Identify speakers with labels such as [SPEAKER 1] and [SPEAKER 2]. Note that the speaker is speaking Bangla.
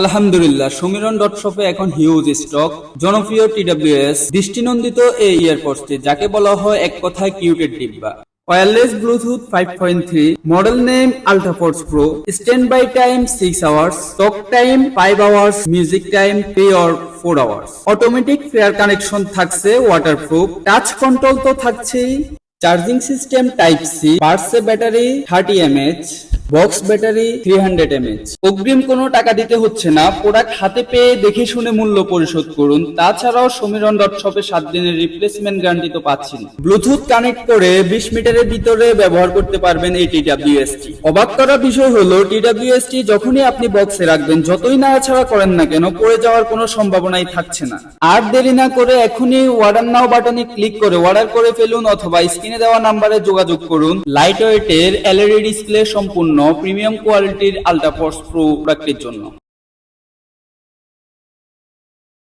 [SPEAKER 1] আলহামদুলিল্লাহ, সমীরন ডট শপে এখন হিউজ স্টক জনপ্রিয় টিডব্লিউএস দৃষ্টিনন্দিত এই ইয়ারপডসটি যাকে বলা হয় এক কথায় কিউটেড ডিব্বা। Wireless Bluetooth 5.3 model name Ultraforce pro standby time 6 hours talk time 5 hours music time 3 or 4 hours automatic pair connection থাকছে ওয়াটারপ্রুফ টাচ কন্ট্রোল তো থাকছেই। Charging system type C পার্সে battery thirty mAh box battery three hundred mAh অগ্রিম কোনো টাকা দিতে হচ্ছে না। প্রোডাক্ট হাতে পেয়ে দেখে শুনে মূল্য পরিশোধ করুন। তাছাড়াও সমীরন ডট শপে সাত দিনের রিপ্লেসমেন্ট গ্যারান্টি তো পাচ্ছেন। ব্লুটুথ কানেক্ট করে বিশ মিটারের ভিতরে ব্যবহার করতে পারবেন এই টিডাব্লিউএসটি অবাক করা বিষয় হলো টিডাব্লিউএসটি যখনই আপনি বক্সে রাখবেন, যতই নাড়াছাড়া করেন না কেন, পড়ে যাওয়ার কোনো সম্ভাবনাই থাকছে না। আর দেরি না করে এখনই অর্ডার নাও বাটনে ক্লিক করে অর্ডার করে ফেলুন অথবা স্ক্রিনে দেওয়া নাম্বারে যোগাযোগ করুন। লাইট ওয়েটের এলইডি ডিসপ্লে সম্পূর্ণ। প্রিমিয়াম কোয়ালিটির আল্ট্রাফোর্স প্রো প্রোডাক্টের জন্য।